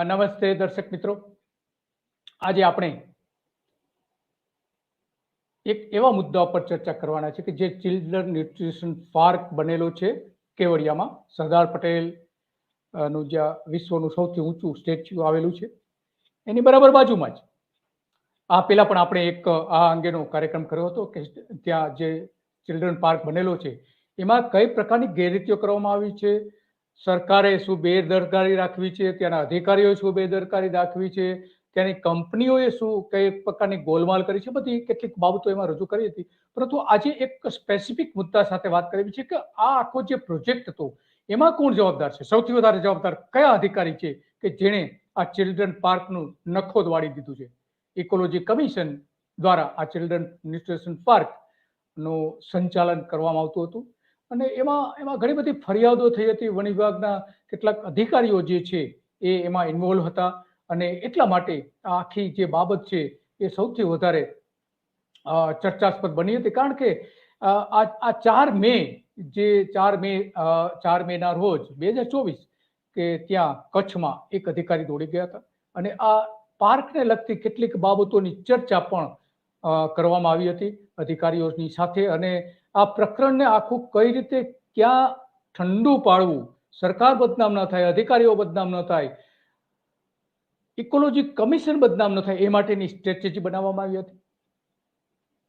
નમસ્તે દર્શક મિત્રો. આજે આપણે એક એવા મુદ્દા પર ચર્ચા કરવાના છે કે જે ચિલ્ડ્રન ન્યુટ્રિશન પાર્ક બનેલો છે કેવડિયામાં. સરદાર પટેલનું જ્યાં વિશ્વનું સૌથી ઊંચું સ્ટેચ્યુ આવેલું છે. એની બરાબર બાજુમાં જ આ પહેલા પણ આપણે એક આ અંગેનો કાર્યક્રમ કર્યો હતો કે ત્યાં જે ચિલ્ડ્રન પાર્ક બનેલો છે, એમાં કઈ પ્રકારની ગેરરીતિઓ કરવામાં આવી છે? સરકારે શું બેદરકારી રાખવી છે? ત્યાંના અધિકારીઓએ શું બેદરકારી રાખવી છે? ત્યાંની કંપનીઓએ શું કઈ પ્રકારની ગોલમાલ કરી છે? બધી કેટલીક બાબતો એમાં રજૂ કરી હતી. પરંતુ આજે એક સ્પેસિફિક મુદ્દા સાથે વાત કરવી છે કે આ આખો જે પ્રોજેક્ટ હતો, એમાં કોણ જવાબદાર છે? સૌથી વધારે જવાબદાર કયા અધિકારી છે કે જેણે આ ચિલ્ડ્રન પાર્કનું નખો દવાડી દીધું છે? ઇકોલોજી કમિશન દ્વારા આ ચિલ્ડ્રન ન્યુટ્રિશન પાર્કનું સંચાલન કરવામાં આવતું હતું. અને એમાં એમાં ઘણી બધી ફરિયાદો થઈ હતી. વન વિભાગના કેટલાક અધિકારીઓ જે છે, એ એમાં ઇન્વોલ્વ હતા. અને એટલા માટે આ આખી જે બાબત છે, એ સૌથી વધારે ચર્ચાસ્પદ બની હતી. કારણ કે આ આ ચાર મે જે ચાર મે ચાર મેના રોજ બે હજાર ચોવીસ કે ત્યાં કચ્છમાં એક અધિકારી દોડી ગયા હતા. અને આ પાર્કને લગતી કેટલીક બાબતોની ચર્ચા પણ કરવામાં આવી હતી અધિકારીઓની સાથે. અને આ પ્રકરણને આખું કઈ રીતે ક્યાં ઠંડુ પાડવું? સરકાર બદનામ ન થાય, અધિકારીઓ બદનામ ન થાય ઇકોલોજી કમિશન બદનામ ન થાય એ માટેની સ્ટ્રેટેજી બનાવવામાં આવી હતી.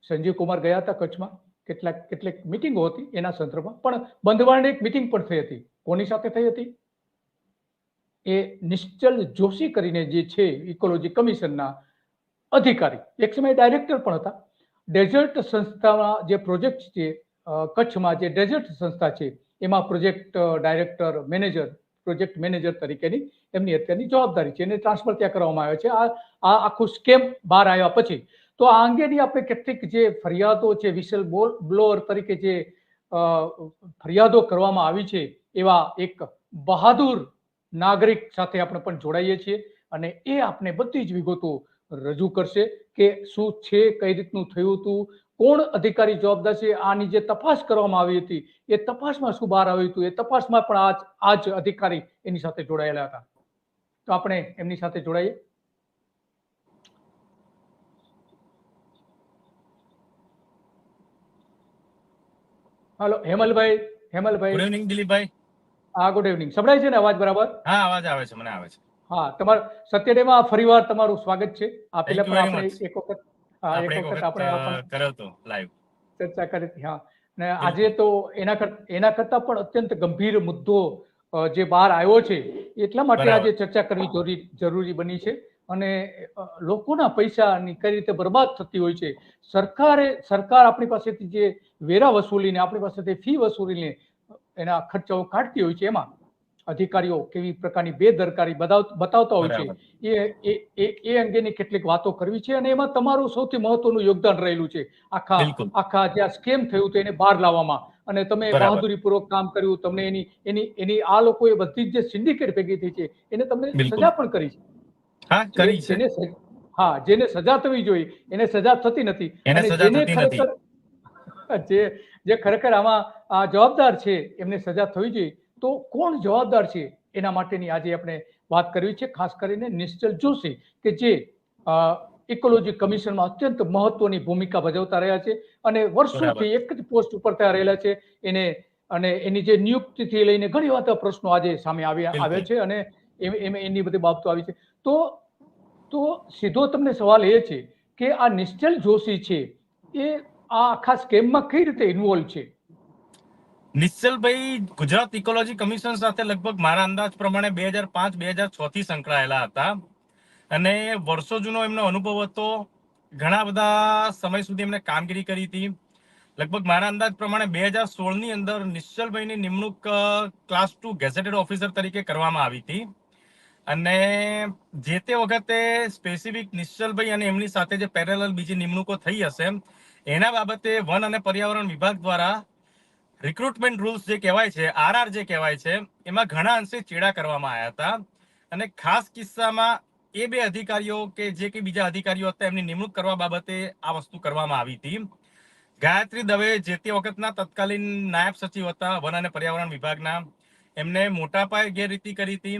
સંજીવ કુમાર ગયા હતા કચ્છમાં, કેટલાક, કેટલીક મિટિંગો હતી એના સંદર્ભમાં, પણ બંધવાળની એક મિટિંગ પણ થઈ હતી. કોની સાથે થઈ હતી? એ નિશ્ચલ જોશી કરીને જે છે ઇકોલોજી કમિશનના અધિકારી. એક સમયે ડાયરેક્ટર પણ હતા. ડેઝર્ટ સંસ્થામાં જે પ્રોજેક્ટ છે કચ્છમાં જે ડેઝર્ટ સંસ્થા છે, એમાં project director, manager, project manager તરીકેની એમની અત્યારની જવાબદારી છે. એને ટ્રાન્સફર ત્યાં કરવામાં આવે છે. આ આ આખું સ્કેમ બહાર આવ્યા પછી તો આ અંગેની આપણે કેટલીક જે ફરિયાદો છે, વિસલ બ્લોઅર તરીકે જે ફરિયાદો કરવામાં આવી છે, એવા એક બહાદુર નાગરિક સાથે આપણે પણ જોડાઈએ છીએ અને એ આપણે બધી જ વિગતો રજૂ કરશે કે શું છે કઈ રીતનું થયું હતું કોણ અધિકારી જવાબદાર છે આની જે તપાસ કરવામાં આવી હતી એ તપાસમાં શું બહાર આવ્યું હતું એ તપાસમાં પણ આજ આજ અધિકારી એની સાથે જોડાયેલા હતા. તો આપણે એમની સાથે જોડાઈએ. હાલો હેમલભાઈ ગુડ હેમલભાઈ ઇવનિંગ દિલીપભાઈ. હા ગુડ ઇવનિંગ સંભળાય છે ને અવાજ બરાબર? હા અવાજ આવે છે મને આવે છે. હા તમાર સત્યડેમાં ફરીવાર તમારું સ્વાગત છે. આ પહેલા પણ આપણે એક વખત એક વખત આપણે કર્યો લાઈવ ચર્ચા કરી હતી હા. ને આજે તો એના એના કરતા પણ અત્યંત ગંભીર મુદ્દો જે બહાર આવ્યો છે એટલા માટે આજે ચર્ચા કરવી જરૂરી જરૂરી બની છે. અને લોકોના પૈસાની કઈ રીતે બરબાદ થતી હોય છે સરકારે સરકાર આપણી પાસેથી જે વેરા વસૂલીને આપણી પાસેથી ફી વસૂલીને એના ખર્ચાઓ કાઢતી હોય છે એમાં. અધિકારીઓ કેવી પ્રકારની બેદરકારી બતાવ બતાવતા હોય છે એ એ એ- અંગેની કેટલીક વાતો કરવી છે અને એમાં તમારું સૌથી મહત્વનું યોગદાન રહેલું છે. આખા આખા જે આ સ્કેમ થયું હતું એને બહાર લાવવામાં. અને તમે બહાદુરીપૂર્વક કામ કર્યું તમને એની એની એની આ લોકોએ બધી જે સિન્ડિકેટ ભેગી થઈ છે એને તમને સજા પણ કરી છે. હા કરી છે. જેને હા જેને સજા થવી જોઈએ એને સજા થતી નથી. અને જેને ખરેખર જે જે ખરેખર આમાં જવાબદાર છે એમને સજા થવી જોઈએ. તો કોણ જવાબદાર છે? એના માટેની આજે આપણે વાત કરવી છે ખાસ કરીને નિશ્ચલ જોશી કે જે ઇકોલોજી કમિશનમાં અત્યંત મહત્વની ભૂમિકા ભજવતા રહ્યા છે અને વર્ષોથી એક જ પોસ્ટ ઉપર ત્યાં રહેલા છે. એને અને એની જે નિયુક્તિથી લઈને ઘણી બધા પ્રશ્નો આજે સામે આવ્યા આવ્યા છે અને એમ એની બધી બાબતો આવી છે. તો તો સીધો તમને સવાલ એ છે કે આ નિશ્ચલ જોશી છે એ આ આખા સ્કેમમાં કઈ રીતે ઇન્વોલ્વ છે? નિશ્ચલભાઈ, ગુજરાત ઇકોલોજી કમિશન સાથે લગભગ મારા અંદાજ પ્રમાણે બે હજાર પાંચ, બે હજાર છ થી સંકળાયેલા હતા. અને વર્ષો જૂનો એમનો અનુભવ હતો. ઘણા બધા સમય સુધી એમણે કામગીરી કરી હતી. લગભગ મારા અંદાજ પ્રમાણે બે હજાર સોળની અંદર નિશ્ચલભાઈની નિમણૂક ક્લાસ ટુ ગેઝેટેડ ઓફિસર તરીકે કરવામાં આવી હતી. અને જે તે વખતે સ્પેસિફિક નિશ્ચલભાઈ અને એમની સાથે જે પેરેલલ બીજી નિમણૂકો થઈ હશે, એના બાબતે વન અને પર્યાવરણ વિભાગ દ્વારા રિક્રુટમેન્ટ રૂલ્સ જે કહેવાય છે આરઆર જે કહેવાય છે, એમાં ઘણા અંશે ચેડા કરવામાં આવ્યા હતા. અને ખાસ કિસ્સામાં એ બે અધિકારીઓ કે જે કે બીજા અધિકારીઓ હતા, એમની નિમણૂક કરવા બાબતે આ વસ્તુ કરવામાં આવી હતી. ગાયત્રી દવે જે તે વખતના તત્કાલીન નાયબ સચિવ હતા, વન અને પર્યાવરણ વિભાગના. એમને મોટા પાયે ગેરરીતિ કરી હતી.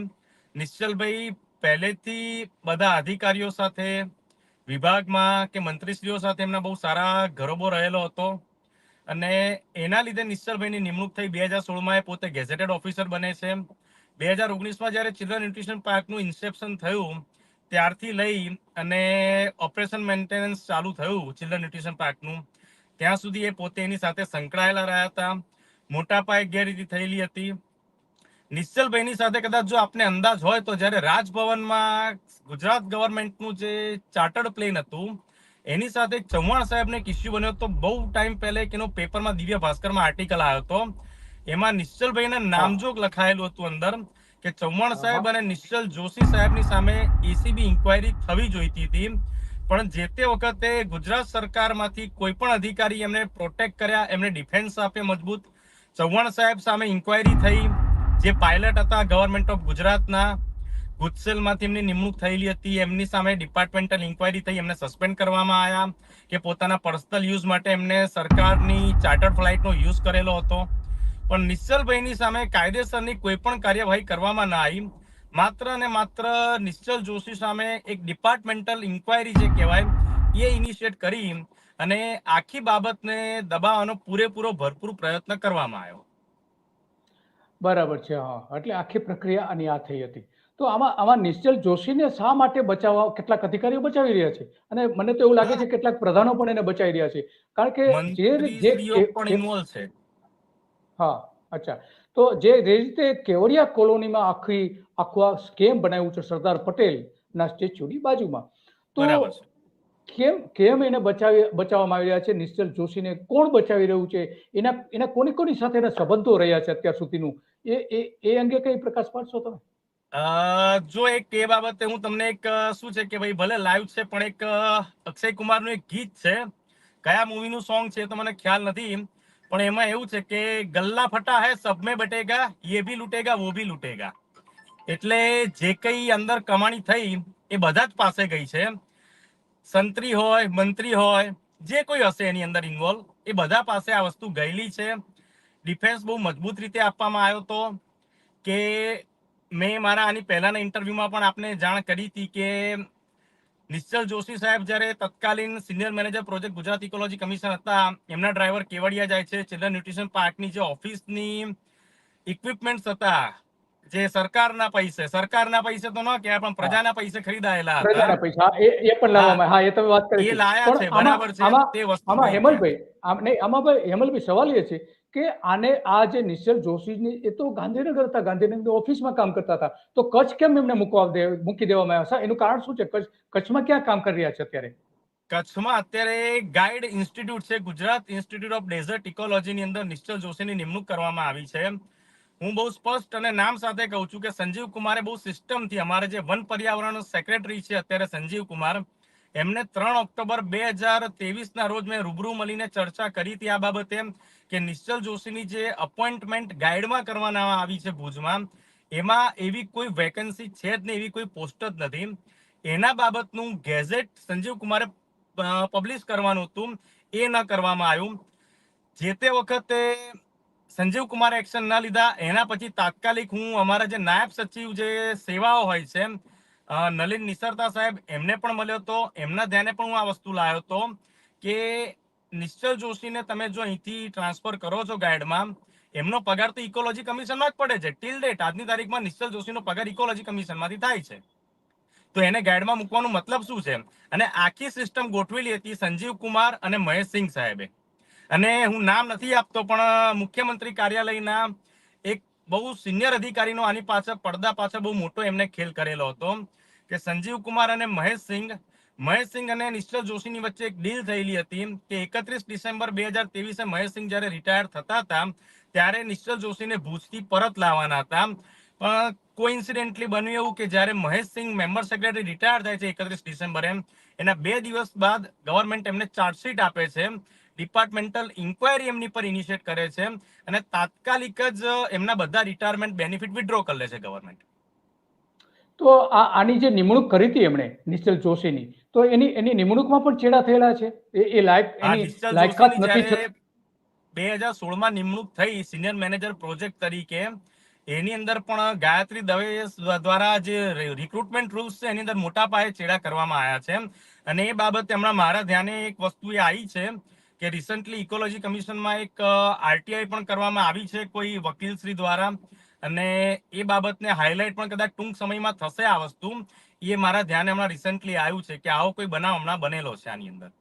નિશ્ચલભાઈ, પહેલેથી બધા અધિકારીઓ સાથે, વિભાગમાં કે મંત્રીશ્રીઓ સાથે એમના બહુ સારા ગરોબો રહેલો હતો. અને એના લીધે નિશ્ચલભાઈની નિમણૂક થઈ. બે હજાર સોળમાં એ પોતે ગેઝેટેડ ઓફિસર બને છે. બે હજાર ઓગણીસમાં જ્યારે ચિલ્ડ્રન ન્યુટ્રિશન પાર્કનું ઇન્સેપ્શન થયું, ત્યારથી લઈ અને ઓપરેશન મેન્ટેનન્સ ચાલુ થયું ચિલ્ડ્રન ન્યુટ્રિશન પાર્કનું, ત્યાં સુધી એ પોતે એની સાથે સંકળાયેલા રહ્યા હતા. મોટા પાયે ગેરરીતિ થયેલી હતી. નિશ્ચલભાઈની સાથે કદાચ જો આપને અંદાજ હોય તો જ્યારે રાજભવનમાં ગુજરાત ગવર્મેન્ટનું જે ચાર્ટર્ડ પ્લેન હતું એની સાથે ચૌહાણ સાહેબને એક બન્યો તો બહુ ટાઈમ પહેલે એનો પેપરમાં દિવ્ય ભાસ્કરમાં આર્ટિકલ આવ્યો હતો. એમાં નિશ્ચલભાઈના નામજોગ લખાયેલું હતું અંદર કે ચૌહાણ સાહેબ અને નિશ્ચલ જોશી સાહેબની સામે એસીબી ઇન્કવાયરી થવી જોઈતી હતી. પણ જે તે વખતે ગુજરાત સરકારમાંથી કોઈ પણ અધિકારી એમને પ્રોટેક્ટ કર્યા, એમને ડિફેન્સ આપે મજબૂત. ચૌહાણ સાહેબ સામે ઇન્કવાયરી થઈ. જે પાયલટ હતા ગવર્મેન્ટ ઓફ ગુજરાતના. ગુજસેલમાંથી એમની નિમણૂક થયેલી હતી. એમની સામે ડિપાર્ટમેન્ટલ ઇન્કવાયરી થઈ, એમને સસ્પેન્ડ કરવામાં આવ્યા કે પોતાના પર્સનલ યુઝ માટે એમને સરકારની ચાર્ટર્ડ ફ્લાઇટનો યુઝ કરેલો હતો. પણ નિશ્ચલભાઈની સામે કાયદેસરની કોઈ પણ કાર્યવાહી કરવામાં ના આવી. માત્ર ને માત્ર નિશ્ચલ જોશી સામે એક ડિપાર્ટમેન્ટલ ઇન્કવાયરી જે કહેવાય, એ ઇનિશિયેટ કરી અને આખી બાબતને દબાવવાનો પૂરેપૂરો ભરપૂર પ્રયત્ન કરવામાં આવ્યો. બરાબર છે, હા. એટલે આખી પ્રક્રિયા આની આ થઈ હતી. તો આમાં આમાં નિશ્ચલ જોશીને શા માટે બચાવવા કેટલાક અધિકારીઓ બચાવી રહ્યા છે? અને મને તો એવું લાગે છે કેટલાક પ્રધાનો પણ એને બચાવી રહ્યા છે. કારણ કે જે જે છે. હા અચ્છા. તો જે રીતે કેવડિયા કોલોનીમાં આખી આખું આ સ્કેમ બનાવ્યું છે સરદાર પટેલ ના સ્ટેચ્યુની બાજુમાં. તો કેમ કેમ એને બચાવી બચાવવામાં આવી રહ્યા છે? નિશ્ચલ જોશીને કોણ બચાવી રહ્યું છે? એના એના કોની કોની સાથે એના સંબંધો રહ્યા છે અત્યાર સુધીનું? એ એ એ અંગે કઈ પ્રકાશ પાડશો તમે? જો એક એ બાબતે હું તમને એક શું છે કે ભાઈ ભલે લાઈવ છે, પણ એક અક્ષય કુમારનું એક ગીત છે. કયા મૂવીનું સોંગ છે તો મને ખ્યાલ નથી. પણ એમાં એવું છે કે ગલ્લા ફટા હે સબ મે બટેગા, યે ભી લૂટેગા, વો ભી લૂટેગા. એટલે જે કઈ અંદર કમાણી થઈ એ બધા જ પાસે ગઈ છે. સંત્રી હોય, મંત્રી હોય, જે કોઈ હશે એની અંદર ઇન્વોલ્વ એ બધા પાસે આ વસ્તુ ગયેલી છે. ડિફેન્સ બહુ મજબૂત રીતે આપવામાં આવ્યો હતો કે મેં મારા આની પહેલાના ઇન્ટરવ્યુમાં પણ આપને જાણ કરી હતી કે નિશ્ચલ જોશી સાહેબ જ્યારે તત્કાલીન senior manager project Gujarat ecology commission હતા એમના ડ્રાઈવર કેવડિયા જાય છે. ચિલ્ડ્રન ન્યુટ્રિશન પાર્કની જે ઓફિસની ઇક્વિપમેન્ટ્સ હતા જે સરકારના પૈસે સરકારના પૈસે તો ન કે પણ પ્રજાના પૈસે ખરીદાયેલા પ્રજાના પૈસા એ એ પણ લાવવામાં હા. એ તમે વાત કરી એ લાયા છે બરાબર છે તે વસ્તુ આમાં. હેમલભાઈ આમ નહીં આમાં ભાઈ હેમલભાઈ સવાલ એ છે કે આને આ જે નિશ્ચલ જોશીની, એ તો ગાંધીનગર હતા. ગાંધીનગર ઓફિસમાં કામ કરતા હતા. તો કચ્છ કેમ એમને મૂકવા મૂકી દેવામાં આવ્યા છે? એનું કારણ શું છે? કચ્છ, કચ્છમાં ક્યાં કામ કરી રહ્યા છે અત્યારે? કચ્છમાં અત્યારે ગાઈડ ઇન્સ્ટિટ્યૂટ છે, ગુજરાત ઇન્સ્ટિટ્યૂટ ઓફ ડેઝર્ટ ઇકોલોજીની અંદર નિશ્ચલ જોશીની નિમણૂક કરવામાં આવી છે. હું બહુ સ્પષ્ટ અને નામ સાથે કહું છું કે સંજીવ કુમારે બહુ સિસ્ટમથી અમારે જે વન પર્યાવરણ સેક્રેટરી છે અત્યારે સંજીવ કુમાર, એમને ત્રણ ઓક્ટોબર બે હજાર ના રોજ મેં રૂબરૂ મળીને ચર્ચા કરી હતી આ બાબતે. કે નિશ્ચલ જોશીની જે અપોઇન્ટમેન્ટ ગાઈડમાં કરવામાં આવી છે ભુજમાં, એમાં એવી કોઈ વેકેન્સી છે જ નહીં, એવી કોઈ પોસ્ટ જ નથી. એના બાબતનું ગેઝેટ સંજીવ કુમારે પબ્લિશ કરવાનું હતું, એ ન કરવામાં આવ્યું. જે તે વખતે સંજીવ કુમારે એક્શન ના લીધા, એના પછી તાત્કાલિક હું અમારા જે નાયબ સચિવ જે સેવાઓ હોય છે નલિન નિસરતા સાહેબ, એમને પણ મળ્યો હતો. એમના ધ્યાને પણ હું આ વસ્તુ લાવ્યો હતો કે નિશ્ચલ જોશીને તમે જો અહીંથી ટ્રાન્સફર કરો છો ગાઈડમાં એમનો પગાર તો ઇકોલોજી કમિશનમાં જ પડે છે. ટીલ ડેટ આજની તારીખમાં નિશ્ચલ જોશીનો પગાર ઇકોલોજી કમિશનમાંથી થાય છે. તો એને ગાઈડમાં મૂકવાનો મતલબ શું છે? અને આખી સિસ્ટમ ગોઠવેલી હતી સંજીવ કુમાર અને મહેશસિંહ સાહેબે. અને હું નામ નથી આપતો, પણ મુખ્યમંત્રી કાર્યાલયના એક બહુ સિનિયર અધિકારીનો આની પાછળ પડદા પાછળ બહુ મોટો એમને ખેલ કરેલો હતો કે સંજીવ કુમાર અને મહેશસિંહ મહેશસિંહ અને નિશ્ચલ જોશીની વચ્ચે એક ડીલ થયેલી હતી કે એકત્રીસ ડિસેમ્બર બે હજાર ત્રેવીસે મહેશસિંહ જ્યારે રિટાયર થતા હતા, ત્યારે નિશ્ચલ જોશીને ભુજથી પરત લાવવાના હતા. પણ કોઇન્સિડેન્ટલી બન્યું એવું કે જ્યારે મહેશસિંહ મેમ્બર સેક્રેટરી રિટાયર થાય છે એકત્રીસ ડિસેમ્બરે, એના બે દિવસ બાદ ગવર્મેન્ટ એમને ચાર્જશીટ આપે છે ડિપાર્ટમેન્ટલ ઇન્કવાયરી એમની પર ઇનિશિયેટ કરે છે, અને તાત્કાલિક જ એમના બધા રિટાયરમેન્ટ બેનિફિટ વિડ્રો કરી લે છે ગવર્મેન્ટ તો આ આની જે નિમણૂક કરી હતી એમણે નિશ્ચલ જોશીની તો એની એની નિમણૂકમાં પણ ચેડા થયેલા છે? એ લાયક એની લાયકાત નથી બે હજાર સોળમાં નિમણૂક થઈ સિનિયર મેનેજર પ્રોજેક્ટ તરીકે એની અંદર પણ ગાયત્રી દવે દ્વારા જે રિક્રુટમેન્ટ રૂલ્સ છે એની અંદર મોટા પાયે ચેડા કરવામાં આવ્યા છે. અને એ બાબતે હમણાં મારા ધ્યાને એક વસ્તુ એ આવી છે કે રિસન્ટલી ઇકોલોજી કમિશનમાં એક આરટીઆઈ પણ કરવામાં આવી છે કોઈ વકીલશ્રી દ્વારા. અને એ બાબતને હાઇલાઇટ પણ કદાચ ટૂંક સમયમાં થશે આ વસ્તુ. એ મારા ધ્યાને હમણાં રિસન્ટલી આવ્યું છે કે આવો કોઈ બનાવ હમણાં બનેલો છે આની અંદર.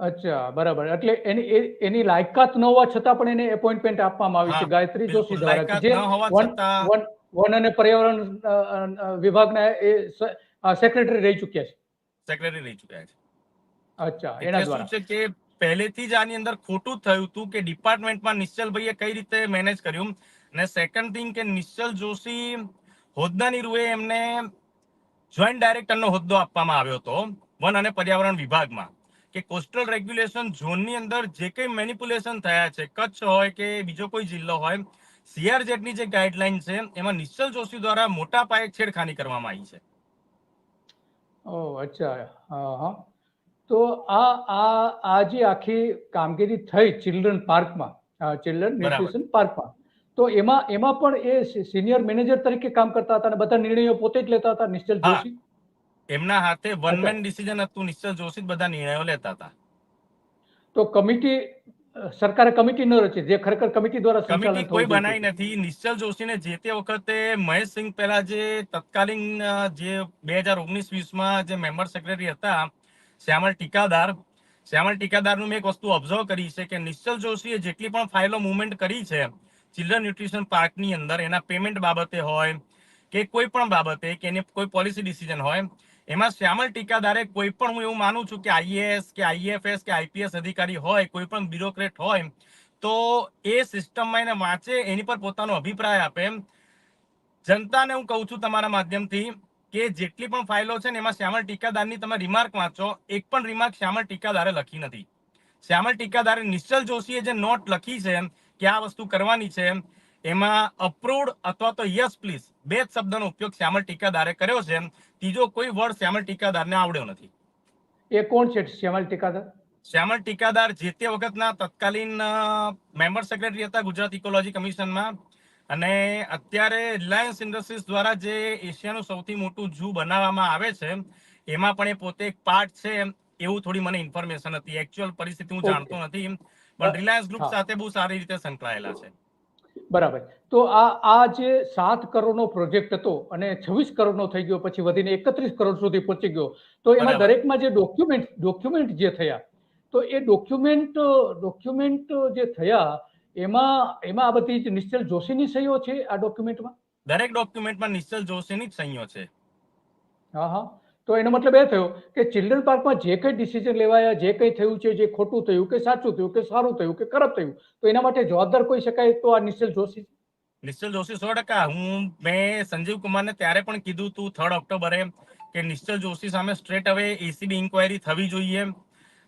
અચ્છા બરાબર. એટલે એની એની લાયકાત ન હોવા છતાં પણ એને એપોઇન્ટમેન્ટ આપવામાં આવી છે. ગાયત્રી જોશી દ્વારા જે વન અને પર્યાવરણ વિભાગના એ સેક્રેટરી રહી ચૂક્યા છે. સેક્રેટરી રહી ચૂક્યા છે. અચ્છા એના શું દ્વારા. છે કે પહેલેથી જ આની અંદર ખોટું થયું હતું કે ડિપાર્ટમેન્ટમાં નિશ્ચલભાઈએ કઈ રીતે મેનેજ કર્યું? અને સેકન્ડ થિંગ કે નિશ્ચલ જોશી હોદ્દાની રૂએ એમને જોઈન્ટ ડાયરેક્ટરનો હોદ્દો આપવામાં આવ્યો હતો વન અને પર્યાવરણ વિભાગમાં કે કોસ્ટલ રેગ્યુલેશન ઝોનની અંદર જે કંઈ મેનિપ્યુલેશન થયા છે કચ્છ હોય કે બીજો કોઈ જિલ્લો હોય સીઆરજેટની જે ગાઈડલાઈન છે એમાં નિશ્ચલ જોશી દ્વારા મોટા પાયે છેડખાની કરવામાં આવી છે ઓહ અચ્છા હા હા તો આ આ આ જે આખી કામગીરી થઈ ચિલ્ડ્રન પાર્કમાં ચિલ્ડ્રન. ન્યુટ્રિશન પાર્કમાં તો એમાં એમાં પણ એ સિનિયર મેનેજર તરીકે કામ કરતા હતા અને બધા નિર્ણયો પોતે જ લેતા હતા નિશ્ચલ જોશી? એમના હાથે વન મેન ડિસિઝન હતું નિશ્ચલ જોશી બધા નિર્ણયો લેતા હતા. તો કમિટી સરકારે કમિટી ન રચી જે ખરેખર કમિટી દ્વારા કમિટી કોઈ બનાવી નથી. નિશ્ચલ જોશીને જે તે વખતે મહેશસિંહ પહેલા જે તત્કાલીન જે બે હજાર ઓગણીસ વીસમાં જે મેમ્બર સેક્રેટરી હતા શ્યામલ ટીકાદાર શ્યામલ ટીકાદારનું મેં એક વસ્તુ ઓબ્ઝર્વ કરી છે કે નિશ્ચલ જોશીએ જેટલી પણ ફાઇલો મુવમેન્ટ કરી છે ચિલ્ડ્રન ન્યુટ્રિશન પાર્કની અંદર એના પેમેન્ટ બાબતે હોય કે કોઈ પણ બાબતે કે એની કોઈ પોલિસી ડિસિઝન હોય, એમાં શ્યામલ ટીકાદારે કોઈ પણ હું એવું માનું છું કે આઈએએસ કે આઈએફએસ કે આઈપીએસ અધિકારી હોય, કોઈ પણ બ્યુરોક્રેટ હોય, તો એ સિસ્ટમમાં એને વાંચે, એની પર પોતાનો અભિપ્રાય આપે. જનતાને હું કહું છું તમારા માધ્યમથી કે જેટલી પણ ફાઇલો છે ને એમાં શ્યામલ ટીકાદારની તમે રિમાર્ક વાંચો, એક પણ રિમાર્ક શ્યામલ ટીકાદારે લખી નથી. શ્યામલ ટીકાદારે નિશ્ચલ જોશીએ જે નોટ લખી છે કે આ વસ્તુ કરવાની છે એમાં? અપ્રુવડ અથવા તો યસ પ્લીઝ બે જ શબ્દનો ઉપયોગ શ્યામલ ટીકાદારે કર્યો છે ત્રીજો કોઈ વર્ડ શ્યામલ ટીકાદારને આવડ્યો નથી. એ કોણ છે શ્યામલ ટીકાદાર શ્યામલ ટીકાદાર જે તે વખતના તત્કાલીન મેમ્બર સેક્રેટરી હતા ગુજરાત ઇકોલોજી કમિશનમાં અને અત્યારે રિલાયન્સ ઇન્ડસ્ટ્રીઝ દ્વારા જે એશિયાનું સૌથી મોટું ઝૂ બનાવવામાં આવે છે એમાં પણ એ પોતે એક પાર્ટ છે એવું થોડી મને ઇન્ફોર્મેશન હતી. એકચ્યુઅલ પરિસ્થિતિ હું જાણતો નથી. પણ રિલાયન્સ ગ્રુપ સાથે બહુ સારી રીતે સંકળાયેલા છે. બરાબર. તો આ આ જે સાત કરોડનો પ્રોજેક્ટ હતો અને છવ્વીસ કરોડનો થઈ ગયો પછી વધીને એકત્રીસ કરોડ સુધી પહોંચી ગયો તો એમાં દરેકમાં જે ડોક્યુમેન્ટ ડોક્યુમેન્ટ જે થયા તો એ ડોક્યુમેન્ટ ડોક્યુમેન્ટ જે થયા એમાં એમાં આ બધી જ નિશ્ચલ જોશીની સહીઓ છે આ ડોક્યુમેન્ટમાં દરેક ડોક્યુમેન્ટમાં નિશ્ચલ જોશીની જ સહીઓ છે. હા હા. તો એનો મતલબ એ થયો કે ચિલ્ડ્રન પાર્કમાં જે કંઈ ડિસિઝન લેવાયા, જે કંઈ થયું છે, જે ખોટું થયું કે સાચું થયું કે સારું થયું કે ખરાબ થયું, તો એના માટે જવાબદાર કોઈ શકાય તો આ નિશ્ચલ જોશી. નિશ્ચલ જોશી સો ટકા. હું, મેં સંજીવ કુમારને ત્યારે પણ કીધું હતું થર્ડ ઓક્ટોબરે કે નિશ્ચલ જોશી સામે સ્ટ્રેટ હવે એસીબી ઇન્કવાયરી થવી જોઈએ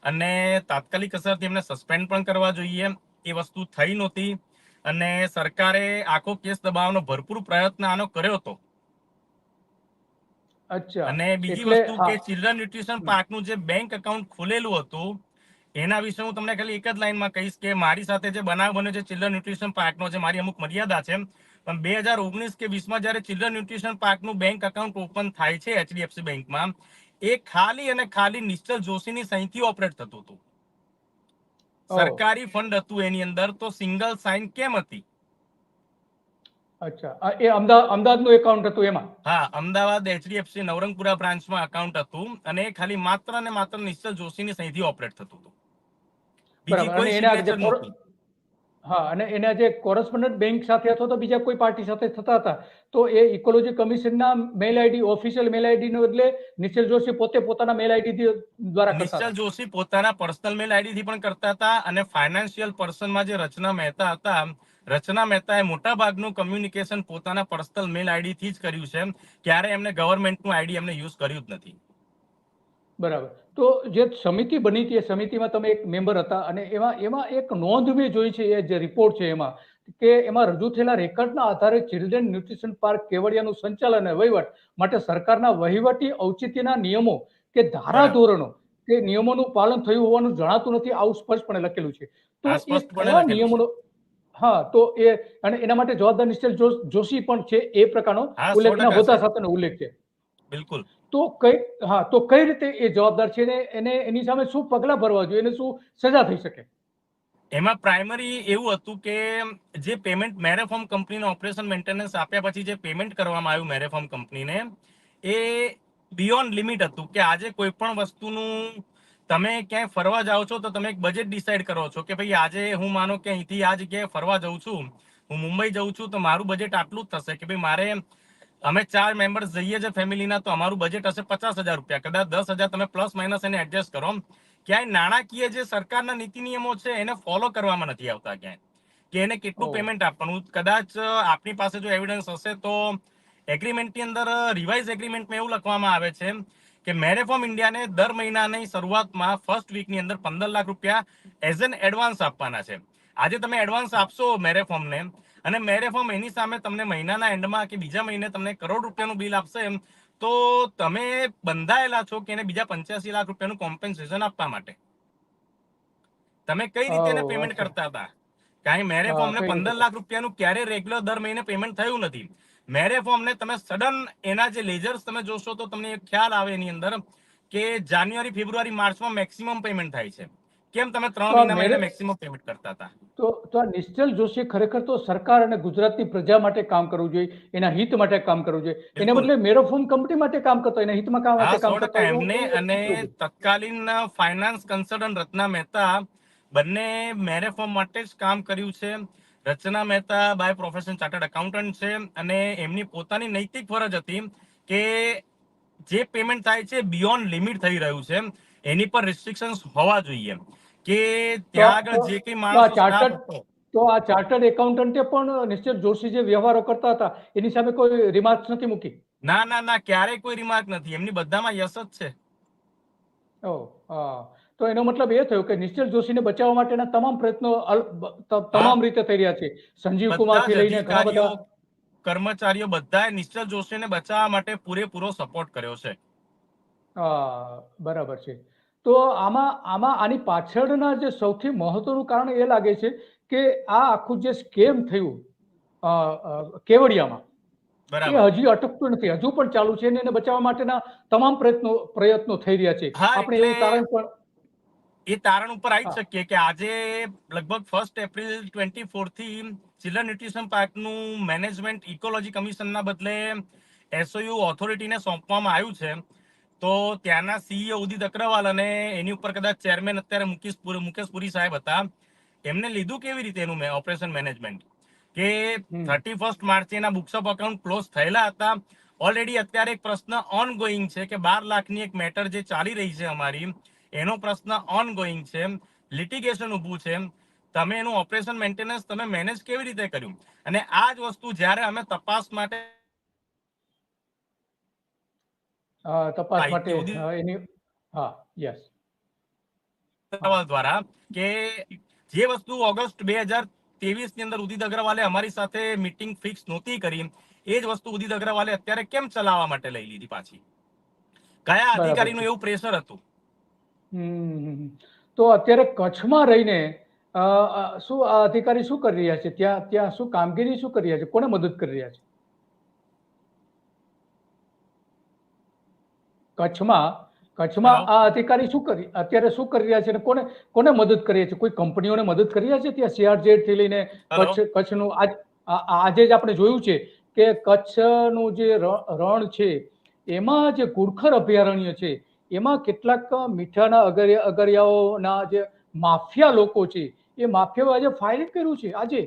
અને તાત્કાલિક અસરથી એમને સસ્પેન્ડ પણ કરવા જોઈએ. એ વસ્તુ થઈ નહોતી અને સરકારે આખો કેસ દબાવવાનો ભરપૂર પ્રયત્ન આનો કર્યો હતો. અને બીજી વસ્તુ કે ચિલ્ડ્રન ન્યુટ્રિશન પાર્કનું જે બેંક એકાઉન્ટ ખોલેલું હતું એના વિશે હું તમને ખાલી એક જ લાઈનમાં કહીશ કે મારી સાથે જે બનાવ બન્યો છે ચિલ્ડ્રન ન્યુટ્રિશન પાર્કનો જે મારી અમુક મર્યાદા છે પણ બે હજાર ઓગણીસ કે વીસમાં જ્યારે ચિલ્ડ્રન ન્યુટ્રિશન પાર્કનું બેંક એકાઉન્ટ ઓપન થાય છે એચડીએફસી બેંકમાં એ ખાલી અને ખાલી નિશ્ચલ જોશીની સહીથી ઓપરેટ થતું હતું. સરકારી ફંડ હતું એની અંદર તો સિંગલ સાઇન કેમ હતી? અચ્છા એ અમદાવાદ અમદાવાદનું એકાઉન્ટ હતું એમાં હા અમદાવાદ એચડીએફસી નવરંગપુરા બ્રાન્ચમાં અકાઉન્ટ હતું અને ખાલી માત્ર ને માત્ર નિશ્ચલ જોશીની સહીથી ઓપરેટ થતું હતું બરાબર. અને કોઈ એના જે signature કોર- નહોતી. હા અને એના જે કોરસ્પોન્ડન્ટ બેંક સાથે અથવા તો બીજા કોઈ પાર્ટી સાથે થતા હતા તો એ ecology કમિશનના mail ID official mail ID નો એટલે નિશ્ચલ જોશી પોતે પોતાના મેલ આઈડી દ્વારા નિશ્ચલ જોશી પોતાના પર્સનલ મેલ આઈડી થી પણ કરતા હતા અને ફાઇનાન્શિયલ પર્સનમાં જે રચના મહેતા હતા રચના મહેતાએ મોટા ભાગનું કમ્યુનિકેશન પોતાના પર્સનલ મેલ આઈડી થી જ કર્યું છે. ક્યારે એમને ગવર્મેન્ટનું આઈડી એમને યુઝ કર્યું જ નથી. બરાબર. તો જે સમિતિ બની હતી એ સમિતિમાં તમે એક મેમ્બર હતા અને એમાં એમાં એક નોંધ મેં જોઈ છે એ જે રિપોર્ટ છે એમાં કે એમાં રજૂ થયેલા રેકર્ડના આધારે ચિલ્ડ્રન ન્યુટ્રિશન પાર્ક કેવડિયાનું સંચાલન અને વહીવટ માટે સરકારના વહીવટી ઔચિત્યના નિયમો કે ધારા ધોરણો કે નિયમોનું પાલન થયું હોવાનું જણાતું નથી આવું સ્પષ્ટપણે લખેલું છે. તો. નિયમોનો હા તો એ અને એના માટે જવાબદાર નિશ્ચલ જોશી પણ છે એ પ્રકારનો ઉલ્લેખના ટકા સાથેનો ઉલ્લેખ છે. બિલકુલ. તો કઈ હા તો કઈ રીતે એ જવાબદાર છે ને એને એની સામે શું પગલાં ભરવા જોઈએ એને શું સજા થઈ શકે? એમાં પ્રાઇમરી એવું હતું કે જે પેમેન્ટ મેરેફોર્મ કંપનીને ઓપરેશન મેન્ટેનન્સ આપ્યા પછી જે પેમેન્ટ કરવામાં આવ્યું મેરેફોર્મ કંપનીને એ બિયોન્ડ લિમિટ હતું કે આજે કોઈ પણ વસ્તુનું તમે ક્યાંય ફરવા જાઓ છો તો તમે એક બજેટ ડિસાઈડ કરો છો કે ભાઈ આજે હું માનો કે અહીંથી આ જગ્યાએ ફરવા જઉં છું હું મુંબઈ જઉં છું તો મારું બજેટ આટલું જ થશે કે ભાઈ મારે અમે ચાર મેમ્બર્સ જઈએ છે ફેમિલીના તો અમારું બજેટ હશે પચાસ હજાર રૂપિયા. કદાચ દસ હજાર તમે પ્લસ માઇનસ એને એડજસ્ટ કરો. ક્યાંય નાણાકીય જે સરકારના નીતિ નિયમો છે એને ફોલો કરવામાં નથી આવતા ક્યાંય. કે એને કેટલું પેમેન્ટ આપવાનું. કદાચ આપની પાસે જો એવિડન્સ હશે તો એગ્રીમેન્ટની અંદર રિવાઇઝ એગ્રીમેન્ટમાં એવું લખવામાં આવે છે કે મેરેફોર્મ ઇન્ડિયાને દર મહિનાની શરૂઆતમાં ફર્સ્ટ વીકની અંદર પંદર લાખ રૂપિયા એઝ એન એડવાન્સ આપવાના છે. આજે તમે એડવાન્સ આપશો મેરેફોમને અને મેરેફોર્મ એની સામે તમને મહિનાના એન્ડમાં કે બીજા મહિને તમને કરોડ રૂપિયાનું બિલ આપશે એમ તો તમે બંધાયેલા છો કે એને બીજા પંચ્યાસી લાખ રૂપિયાનું કોમ્પેન્સેશન આપવા માટે? તમે કઈ રીતે એને પેમેન્ટ કરતા હતા? કારણ મેરેફોર્મને મેરેફોમને પંદર લાખ રૂપિયાનું ક્યારે રેગ્યુલર દર મહિને પેમેન્ટ થયું નથી? મેરેફોર્મને તમે સડન એના જે લેજર્સ તમે જોશો તો તમને એક ખ્યાલ આવે એની અંદર કે જાન્યુઆરી ફેબ્રુઆરી માર્ચમાં મેક્સિમમ પેમેન્ટ થાય છે. કેમ? તમે ત્રણ મહિનામાં મેક્સિમમ પેમેન્ટ કરતા હતા. તો તો આ નિશ્ચલ જોશી ખરેખર તો સરકાર અને ગુજરાતની પ્રજા માટે કામ કરવું જોઈએ એના હિત માટે કામ કરવું જોઈએ. એને બદલે મેરોફોન કંપની માટે કામ કરતો એના હિતમાં કામ માટે કામ કરતો એમને અને તત્કાલીન ફાઇનાન્સ કન્સલ્ટન્ટ રત્ના મહેતા બંને મેરેફોર્મ માટે જ કામ કર્યું છે. Rachana Mehta by profession chartered accountant છે અને એમની પોતાની નૈતિક ફરજ હતી કે જે પેમેન્ટ થાય છે બિયોન્ડ લિમિટ થઈ રહ્યું છે એની પર રિસ્ટ્રિક્શન્સ હોવા જોઈએ. કે ત્યાં આગળ જે કઈ માણસ તો આ ચાર્ટર્ડ એકાઉન્ટન્ટે પણ નિશ્ચિત જોશી જે વ્યવહારો કરતા હતા એની સામે કોઈ રિમાર્ક્સ નથી મૂકી? ના ના ના ક્યારેય કોઈ રિમાર્ક નથી. એમની બધામાં યશ જ છે. ઓ હા. તો એનો મતલબ એ થયો કે નિશ્ચલ જોશીને બચાવવા માટેના તમામ પ્રયત્નો તમામ રીતે થઈ રહ્યા છે. સંજીવ કુમારથી લઈને ઘણા બધા કર્મચારીઓ બધાએ નિશ્ચલ જોશીને બચાવવા માટે પૂરેપૂરો સપોર્ટ કર્યો છે. હા, બરાબર છે. તો આમાં આમાં આની પાછળના જે સૌથી મહત્વનું કારણ એ લાગે છે કે આ આખું જે સ્કેમ થયું કેવડિયામાં એ બરાબર. હજી અટકતું નથી. હજુ પણ ચાલુ છે અને એને બચાવવા માટેના તમામ પ્રયત્નો પ્રયત્નો થઈ રહ્યા છે. આપણે એવું કારણ પણ એ તારણ ઉપર આવી જ શકીએ કે આજે લગભગ ફર્સ્ટ એપ્રિલ ટ્વેન્ટી ફોરથી ચિલ્ડ્રન ન્યુટ્રિશન પાર્કનું મેનેજમેન્ટ ઇકોલોજી કમિશનના બદલે એસઓયુ ઓથોરિટીને સોંપવામાં આવ્યું છે. તો ત્યાંના સીઈઓ ઉદિત અગ્રવાલ અને એની ઉપર કદાચ ચેરમેન અત્યારે મુકેશ પુરી મુકેશ પુરી સાહેબ હતા. એમને લીધું કેવી રીતે એનું ઓપરેશન મેનેજમેન્ટ કે થર્ટી ફર્સ્ટ માર્ચે એના બુક્સ ઓફ અકાઉન્ટ ક્લોઝ થયેલા હતા. ઓલરેડી અત્યારે એક પ્રશ્ન ઓનગોઈંગ છે કે બાર લાખની એક મેટર જે ચાલી રહી છે અમારી એનો પ્રશ્ન ઓનગોઈંગ છે લિટિગેશન ઊભું છે તમે એનું ઓપરેશન મેન્ટેનન્સ તમે મેનેજ કેવી રીતે કર્યું? અને આ જ વસ્તુ જ્યારે અમે તપાસ માટે તપાસ માટે એની હા યસ અગ્રવાલ દ્વારા કે જે વસ્તુ ઓગસ્ટ બે હજાર ત્રેવીસની અંદર ઉદિત અગ્રવાલે અમારી સાથે મીટિંગ ફિક્સ નહોતી કરી એ જ વસ્તુ ઉદિત અગ્રવાલે અત્યારે કેમ ચલાવવા માટે લઈ લીધી પાછી? કયા અધિકારીનું એવું પ્રેશર હતું. તો અત્યારે કચ્છમાં રહીને શું આ અધિકારી શું કરી રહ્યા છે? ત્યાં ત્યાં શું કામગીરી શું કરી રહ્યા છે? કોને મદદ કરી રહ્યા છે? કચ્છમાં કચ્છમાં આ અધિકારી શું કરી અત્યારે શું કરી રહ્યા છે અને કોને કોને મદદ કરી રહ્યા છે? કોઈ કંપનીઓને મદદ કરી રહ્યા છે ત્યાં સીઆરજેડથી લઈને કચ્છ કચ્છનું આજ આજે જ આપણે જોયું છે કે કચ્છનું જે રણ છે એમાં જે ગુરખર અભયારણ્ય છે એમાં કેટલાક મીઠાના અગરિયા અગરિયાઓના જે માફિયા લોકો છે, એ માફિયાઓ આજે ફાયરિંગ કર્યું છે. આજે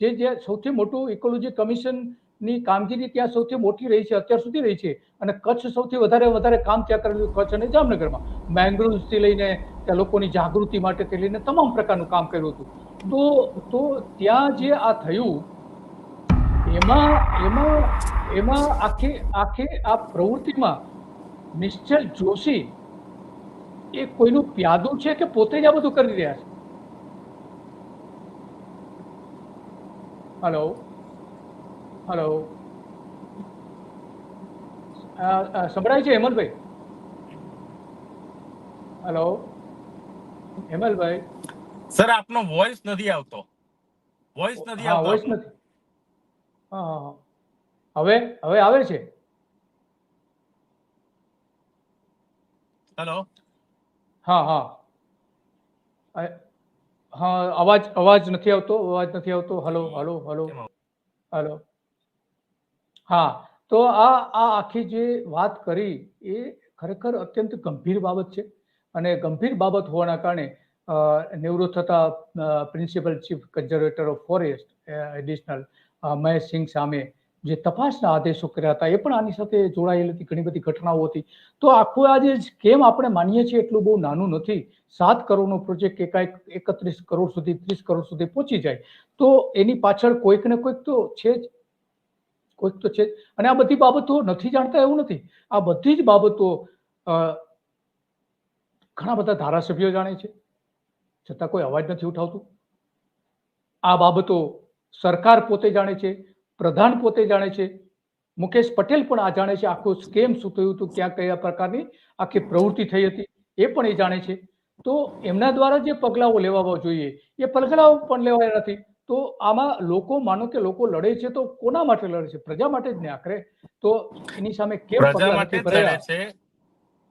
જે જે સૌથી મોટું ઇકોલોજી કમિશનની કામગીરી ત્યાં સૌથી મોટી રહી છે, અત્યાર સુધી રહી છે. અને કચ્છ સૌથી વધારે વધારે કામ ત્યાં કરેલું કચ્છ અને જામનગરમાં. મેંગ્રોવ્સથી લઈને ત્યાં લોકોની જાગૃતિ માટે થી લઈને તમામ પ્રકારનું કામ કર્યું હતું. તો તો ત્યાં જે આ થયું, એમાં એમાં એમાં આખી આખી આ પ્રવૃત્તિમાં નિશ્ચલ જોશી એ કોઈનું પ્યાદું છે કે પોતે જ આ બધું કરી રહ્યા છે? હલો હલો સંભળાય છે હેમલભાઈ હલો હેમલભાઈ સર આપનો વોઇસ નથી આવતો. વોઇસ નથી આવતો વોઇસ નથી. હા. હવે હવે આવે છે? હેલો હા હા. હા અવાજ અવાજ નથી આવતો અવાજ નથી આવતો. હલો હલો હલો હલો હા તો આ આ આખી જે વાત કરી એ ખરેખર અત્યંત ગંભીર બાબત છે અને ગંભીર બાબત હોવાના કારણે નિવૃત્ત થતા principal chief conservator of forest additional Mahesh Singh સામે જે તપાસના આદેશો કર્યા હતા, એ પણ આની સાથે જોડાયેલી હતી, ઘણી બધી ઘટનાઓ હતી. તો આખું આજે કેમ આપણે માનીએ છીએ એટલું બહુ નાનું નથી. સાત કરોડનો પ્રોજેક્ટ કે કાંઈક એકત્રીસ કરોડ સુધી, ત્રીસ કરોડ સુધી પહોંચી જાય. તો એની પાછળ કોઈક ને કોઈક તો છે જ. કોઈક તો છે જ. અને આ બધી બાબતો નથી જાણતા એવું નથી. આ બધી જ બાબતો ઘણા બધા ધારાસભ્યો જાણે છે. છતાં કોઈ અવાજ નથી ઉઠાવતું. આ બાબતો સરકાર પોતે જાણે છે. પ્રધાન પોતે જાણે છે. મુકેશ પટેલ પણ આ જાણે છે. આખું સ્કેમ શું થયું હતું ક્યાં કયા પ્રકારની આખી પ્રવૃત્તિ થઈ હતી એ પણ એ જાણે છે. તો એમના દ્વારા જે પગલાઓ લેવા જોઈએ એ પગલાઓ પણ લેવાયા નથી. તો આમાં લોકો માનો કે લોકો લડે છે તો કોના માટે લડે છે? પ્રજા માટે જ ને આખરે? તો એની સામે કેમ પ્રજા માટે લડે છે.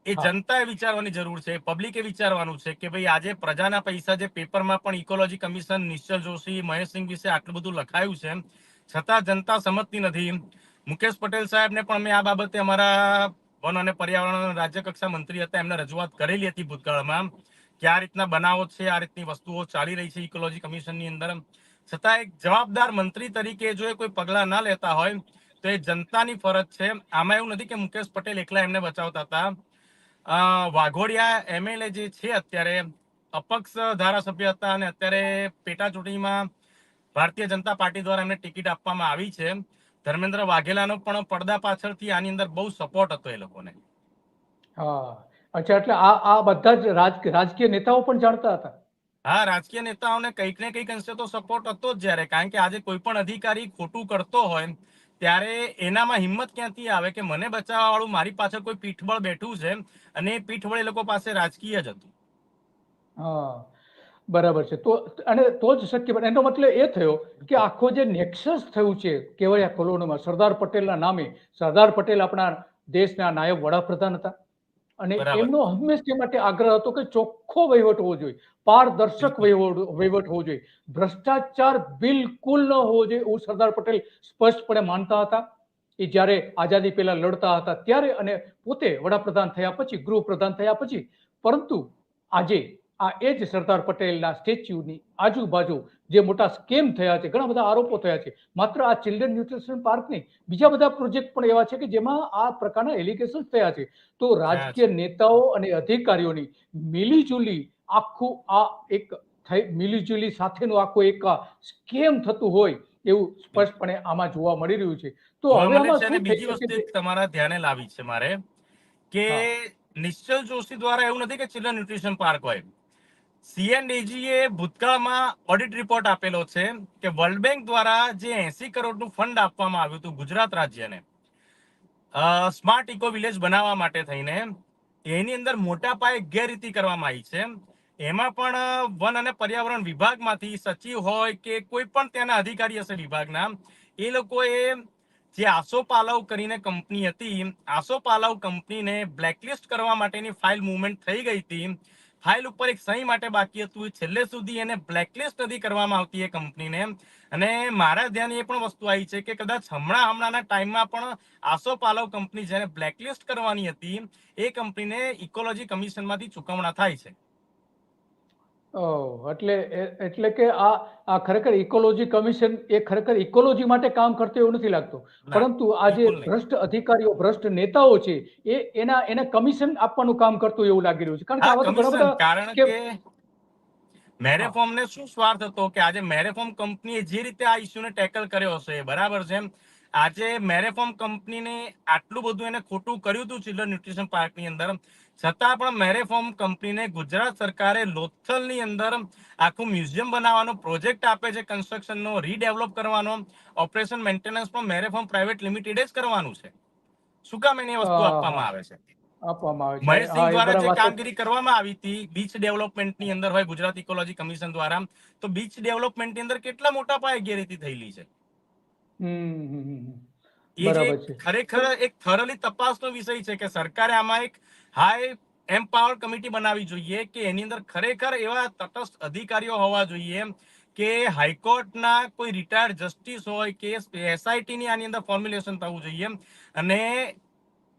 એ જનતાએ વિચારવાની જરૂર છે. પબ્લિકે વિચારવાનું છે કે ભાઈ આજે પ્રજાના પૈસા જે પેપરમાં પણ ઇકોલોજી કમિશન નિશ્ચલ જોશી મહેશસિંહ વિશે આટલું બધું લખાયું છે છતાં જનતા સમજતી નથી. મુકેશ પટેલ સાહેબને પણ અમે આ બાબતે અમારા વન અને પર્યાવરણ રાજ્ય કક્ષા મંત્રી હતા. એમને રજૂઆત કરેલી હતી ભૂતકાળમાં કે આ રીતના બનાવો છે, આ રીતની વસ્તુઓ ચાલી રહી છે ઇકોલોજી કમિશનની અંદર. છતાં એક જવાબદાર મંત્રી તરીકે જો એ કોઈ પગલાં ના લેતા હોય, તો એ જનતાની ફરજ છે. આમાં એવું નથી કે મુકેશ પટેલ એકલા એમને બચાવતા હતા. વાઘોડિયા એમએલએ જે છે અત્યારે, અપક્ષ ધારાસભ્ય હતા અને અત્યારે પેટા ચૂંટણીમાં ભારતીય જનતા પાર્ટી દ્વારા એમને ટિકિટ આપવામાં આવી છે. ધર્મેન્દ્ર વાઘેલાનો પણ પડદા પાછળથી આની અંદર બહુ સપોર્ટ હતો એ લોકોને. હા. અચ્છા એટલે આ આ બધા જ રાજ રાજકીય નેતાઓ પણ જાણતા હતા? હા રાજકીય નેતાઓને કંઈક ને કંઈક અંશે તો સપોર્ટ હતો જ જ્યારે કારણ કે આજે કોઈ પણ અધિકારી ખોટું કરતો હોય ત્યારે એનામાં હિંમત ક્યાંથી આવે કે મને બચાવવા વાળું મારી પાછળ કોઈ પીઠબળ બેઠું છે અને એ પીઠબળ એ લોકો પાસે રાજકીય જ હતું. હા. બરાબર છે. તો અને તો જ શક્ય બને. એનો મતલબ એ થયો કે આખો જે નેક્સસ થયું છે કેવડિયા કોલોનીમાં સરદાર પટેલના નામે સરદાર પટેલ આપણા દેશના નાયબ વડાપ્રધાન હતા. અને. એમનો હંમેશા માટે આગ્રહ હતો કે ચોખ્ખો વહીવટ હોવો જોઈએ પારદર્શક વહીવટ વહીવટ હોવો જોઈએ. ભ્રષ્ટાચાર બિલકુલ ન હોવો જોઈએ એવું સરદાર પટેલ સ્પષ્ટપણે માનતા હતા. એ જ્યારે આઝાદી પહેલા લડતા હતા ત્યારે અને પોતે વડાપ્રધાન થયા પછી ગૃહપ્રધાન થયા પછી. પરંતુ આજે આ એ જ સરદાર પટેલના સ્ટેચ્યુની આજુબાજુ જે મોટા સ્કેમ થયા છે ઘણા બધા આરોપો થયા છે. માત્ર આ ચિલ્ડ્રન ન્યુટ્રિશન પાર્ક નહીં બીજા બધા પ્રોજેક્ટ પણ એવા છે કે જેમાં આ પ્રકારના એલિગેશન થયા છે. તો રાજકીય નેતાઓ અને અધિકારીઓની મિલીજુલી આખું આ એક થઈ મિલીજુલી સાથેનું આખું એક સ્કેમ થતું હોય એવું સ્પષ્ટપણે આમાં જોવા મળી રહ્યું છે. તો હવે આમાં બીજી વસ્તુ તમારા ધ્યાને લાવી છે મારે કે. નિશ્ચલ જોશી દ્વારા એવું નથી કે ચિલ્ડ્રન ન્યુટ્રિશન પાર્ક હોય. સીએનડીજી એ ભૂતકાળમાં ઓડિટ રિપોર્ટ આપેલો છે કે વર્લ્ડ બેંક દ્વારા જે એસી કરોડનું ફંડ આપવામાં આવ્યું હતું ગુજરાત રાજ્યને સ્માર્ટ ઇકો વિલેજ બનાવવા માટે થઈને, એની અંદર મોટા પાયે ગેરરીતિ કરવામાં આવી છે. એમાં પણ વન અને પર્યાવરણ વિભાગમાંથી સચિવ હોય કે કોઈ પણ ત્યાંના અધિકારી હશે વિભાગના, એ લોકોએ જે આસો પાલવ કરીને કંપની હતી આસો પાલવ કંપનીને બ્લેકલિસ્ટ કરવા માટેની ફાઇલ મુવમેન્ટ થઈ ગઈ હતી. ફાઇલ ઉપર એક સહી માટે બાકી હતું. છેલ્લે સુધી એને બ્લેકલિસ્ટ નથી કરવામાં આવતી એ કંપનીને. અને મારા ધ્યાન એ પણ વસ્તુ આવી છે કે કદાચ હમણાં હમણાંના ટાઈમમાં પણ આસો પાલવ કંપની જેને બ્લેકલિસ્ટ કરવાની હતી, એ કંપનીને ઇકોલોજી કમિશનમાંથી ચૂકવણા થાય છે. ઓહ, એટલે એટલે કે આ આ ખરેખર ઇકોલોજી કમિશન એ ખરેખર ઇકોલોજી માટે કામ કરતું એવું નથી લાગતું. પરંતુ આ જે ભ્રષ્ટ અધિકારીઓ ભ્રષ્ટ નેતાઓ છે એ એના એને કમિશન આપવાનું કામ કરતું એવું લાગી રહ્યું છે. કારણ કે આવા ઘણા બધા કારણ કે- મેરેફોર્મ ને શું સ્વાર્થ હતો કે આજે મેરેફોર્મ કંપનીએ જે રીતે આ ઇસ્યુને ટેકલ કર્યો હશે બરાબર છે આજે મેરેફોર્મ કંપનીને આટલું બધું એને ખોટું કર્યું હતું ચિલ્ડ્રન ન્યુટ્રિશન પાર્કની અંદર છતાં પણ મેરેફોર્મ કંપનીને ગુજરાત સરકારે લોથલની અંદર આખું મ્યુઝિયમ બનાવવાનો પ્રોજેક્ટ આપે છે કન્સ્ટ્રક્શનનો રીડેવલપ કરવાનો ઓપરેશન મેન્ટેનન્સ પણ મેરેફોર્મ પ્રાઇવેટ લિમિટેડ જ કરવાનું છે. શું કામ એની વસ્તુ આપવામાં આવે છે? આપવામાં આવે છે. મહેશ હા, સિંહ એ દ્વારા જે કામગીરી કરવામાં આવી હતી બીચ ડેવલપમેન્ટની અંદર હોય ગુજરાત ઇકોલોજી કમિશન દ્વારા તો બીચ ડેવલપમેન્ટની અંદર કેટલા મોટા પાયે ગેરરીતિ થયેલી છે. એ જે ખરેખર એક થરલી તપાસનો વિષય છે કે સરકારે આમાં એક હાઈ એમ્પાવર કમિટી બનાવવી જોઈએ કે એની અંદર ખરેખર એવા તટસ્થ અધિકારીઓ હોવા જોઈએ કે હાઈકોર્ટના કોઈ રિટાયર્ડ જસ્ટિસ હોય કે એસઆઈટીની આની અંદર ફોર્મ્યુલેશન થવું જોઈએ અને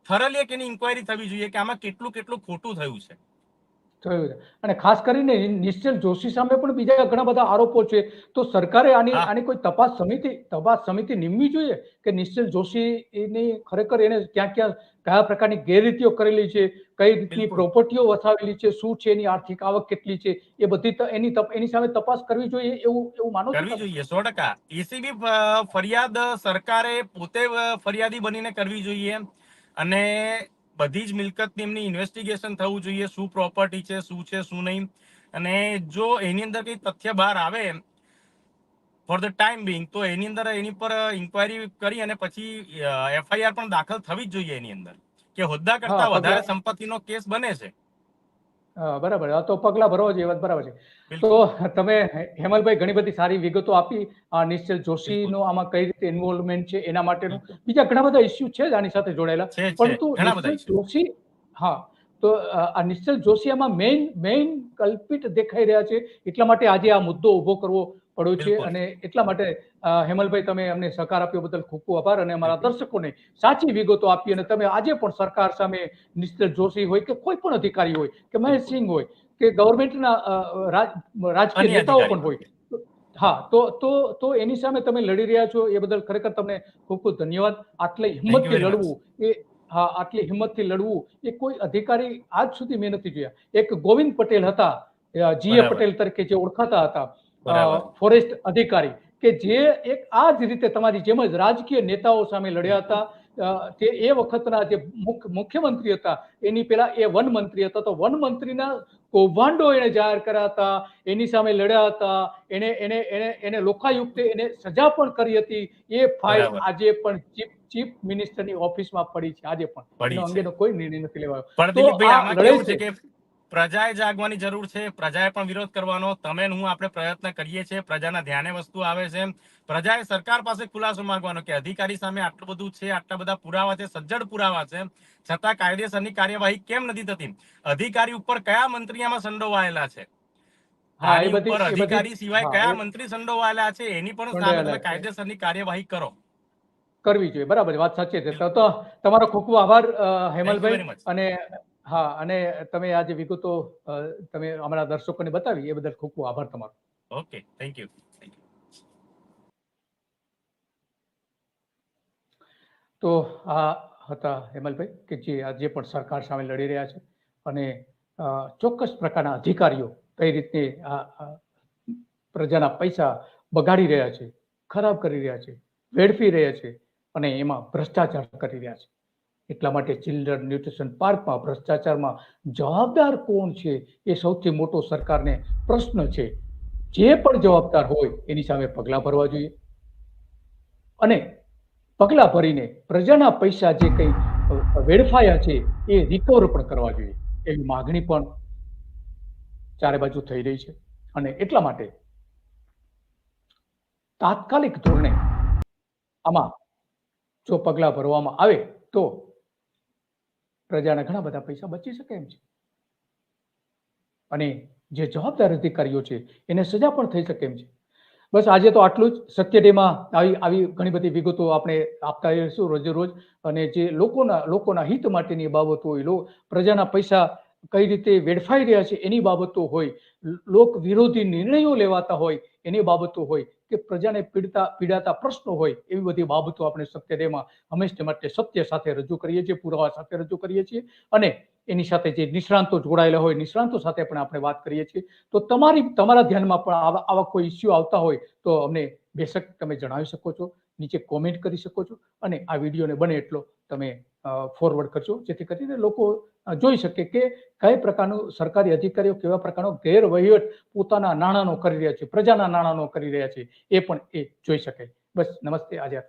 થરલી એક એની ઇન્કવાયરી થવી જોઈએ કે આમાં કેટલું કેટલું ખોટું થયું છે. થયું છે. અને ખાસ કરીને નિશ્ચલ જોશી સામે પણ બીજા ઘણા બધા આરોપો છે. તો સરકારે આની આની કોઈ તપાસ સમિતિ તપાસ સમિતિ નિમવી જોઈએ કે નિશ્ચલ જોશી એની ખરેખર એને ક્યાં ક્યાં કયા પ્રકારની ગેરરીતિઓ કરેલી છે કઈ રીતની પ્રોપર્ટીઓ વસાવેલી છે શું છે એની આર્થિક આવક કેટલી છે એ બધી એની એની સામે તપાસ કરવી જોઈએ એવું એવું માનો કરવી જોઈએ. સો ટકા. એસીબી ફરિયાદ સરકારે પોતે ફરિયાદી બનીને કરવી જોઈએ અને બધી જ મિલકતની એમની ઇન્વેસ્ટિગેશન થવું જોઈએ. શું પ્રોપર્ટી છે શું છે શું નહીં. અને જો એની અંદર કઈ તથ્ય બહાર આવે ફોર ધ ટાઈમ બિંગ તો એની અંદર એની પર ઇન્કવાયરી કરી અને પછી એફઆઈઆર પણ દાખલ થવી જ જોઈએ એની અંદર. કે હોદ્દા કરતા વધારે સંપત્તિનો કેસ બને છે. બરાબર. તો પગલા ભરવા જોઈએ વાત બરાબર છે. તો તમે હેમલભાઈ ઘણી બધી સારી વિગતો આપી. નિશ્ચલ જોશીનો આમાં કઈ રીતે ઇન્વોલ્વમેન્ટ છે એના માટેનું. બીજા ઘણા બધા ઇસ્યુ છે આની સાથે જોડાયેલા. પરંતુ જોશી હા તો આ નિશ્ચલ જોશી આમાં મેઇન મેઇન કલ્પિત દેખાઈ રહ્યા છે. એટલા માટે આજે આ મુદ્દો ઊભો કરવો પડ્યો છે અને એટલા માટે હેમલભાઈ તમે અમને સહકાર આપ્યો બદલ ખૂબ ખૂબ આભાર અને અમારા દર્શકોને સાચી વિગતો આપી અને તમે આજે પણ સરકાર સામે નિશ્ચલ જોશી હોય કે કોઈ પણ અધિકારી હોય કે મહેશસિંહ હોય કે ગવર્મેન્ટના રાજકીય નેતાઓ પણ હોય. હા તો તો તો એની સામે તમે લડી રહ્યા છો એ બદલ ખરેખર તમને ખૂબ ખૂબ ધન્યવાદ. આટલી હિંમતથી લડવું એ હા આટલી હિંમતથી લડવું એ કોઈ અધિકારી આજ સુધી મેં નથી જોયા. એક ગોવિંદ પટેલ હતા જીએ પટેલ તરીકે જે ઓળખાતા હતા. ફોરેસ્ટ અધિકારી કે જે એક આ જ રીતે તમારી જેમ જ રાજકીય નેતાઓ સામે લડ્યા હતા તે એ વખતના જે મુખ્યમંત્રી હતા એની પેલા એ વન મંત્રી હતા. તો વન મંત્રીના કૌભાંડો એને જાહેર કર્યા હતા એની સામે લડ્યા હતા એને એને એને એને લોકાયુક્તે એને સજા પણ કરી હતી. એ ફાઇલ આજે પણ ચીફ ચીફ મિનિસ્ટરની ઓફિસમાં પડી છે આજે પણ. એનો અંગેનો કોઈ નિર્ણય નથી લેવાયો. તો આ કેવું છે કે પ્રજાએ જાગવાની જરૂર છે પ્રજાએ પણ વિરોધ કરવાનો. તમે હું આપણે પ્રયત્ન કરીએ છીએ પ્રજાના ધ્યાને વસ્તુ આવે છે. પ્રજાએ સરકાર પાસે ખુલાસો માંગવાનો કે અધિકારી સામે આટલું બધું છે આટલા બધા પુરાવા છે સજ્જડ પુરાવા છે. છતાં કાયદેસરની કાર્યવાહી કેમ નથી થતી? અધિકારી ઉપર કયા મંત્રી આમાં સંડોવાયેલા છે? અધિકારી સિવાય કયા મંત્રી સંડોવાયેલા છે એની પણ સામે કાયદેસરની કાર્યવાહી કરો. કરવી જોઈએ. બરાબર વાત સાચી છે. તો તમારો ખૂબ ખૂબ આભાર હેમલભાઈ અને હા અને તમે આ જે વિગતો તમે અમારા દર્શકોને બતાવી એ બદલ ખૂબ ખૂબ આભાર તમારો. Okay thank you. તો આ હતા હેમલભાઈ કે જે આજે પણ સરકાર સામે લડી રહ્યા છે અને ચોક્કસ પ્રકારના અધિકારીઓ કઈ રીતે આ આ પ્રજાના પૈસા બગાડી રહ્યા છે ખરાબ કરી રહ્યા છે વેડફી રહ્યા છે અને એમાં ભ્રષ્ટાચાર કરી રહ્યા છે. એટલા માટે ચિલ્ડ્રન ન્યુટ્રિશન પાર્કમાં ભ્રષ્ટાચારમાં જવાબદાર કોણ છે એ સૌથી મોટો સરકારને પ્રશ્ન છે. જે પણ જવાબદાર હોય એની સામે પગલાં ભરવા જોઈએ. અને પગલાં ભરીને પ્રજાના પૈસા જે કંઈ વેડફાયા છે એ રિકવર પણ કરવા જોઈએ. એવી માગણી પણ ચારે બાજુ થઈ રહી છે. અને એટલા માટે તાત્કાલિક ધોરણે આમાં જો પગલાં ભરવામાં આવે તો પ્રજાના ઘણા બધા પૈસા બચી શકે એમ છે. અને જે જવાબદાર અધિકારીઓ છે, એને સજા પણ થઈ શકે એમ છે. બસ આજે તો આટલું જ. સત્ય ડેમાં આવી આવી ઘણી બધી વિગતો આપણે આપતા રહીશું રોજે રોજ. અને જે લોકોના લોકોના હિત માટેની બાબતો લો, પ્રજાના પૈસા કઈ રીતે વેડફાઈ રહ્યા છે એની બાબતો હોય, લોક વિરોધી નિર્ણયો લેવાતા હોય એની બાબતો હોય કે પ્રજાને પીડતા, પીડાતા પ્રશ્નો હોય એવી બધી બાબતો આપણે સત્ય ડેમાં હંમેશા માટે સત્ય સાથે રજૂ કરીએ છીએ, પુરાવા સાથે રજૂ કરીએ છીએ અને એની સાથે જે નિષ્ણાંતો જોડાયેલા હોય, નિષ્ણાંતો સાથે પણ આપણે વાત કરીએ છીએ. તો તમારી, તમારા ધ્યાનમાં પણ આવા આવા કોઈ ઇસ્યુ આવતા હોય તો અમને બેશક તમે જણાવી શકો છો, નીચે કોમેન્ટ કરી શકો છો અને આ વિડીયોને બને એટલો તમે ફોરવર્ડ કરજો. જેથી કરીને લોકો જોઈ શકે કે કઈ પ્રકારનું સરકારી અધિકારીઓ કેવા પ્રકારનો ગેરવહીવટ પોતાના નાણાંનો કરી રહ્યા છે, પ્રજાના નાણાંનો કરી રહ્યા છે, એ પણ એ જોઈ શકે બસ નમસ્તે આઝાદ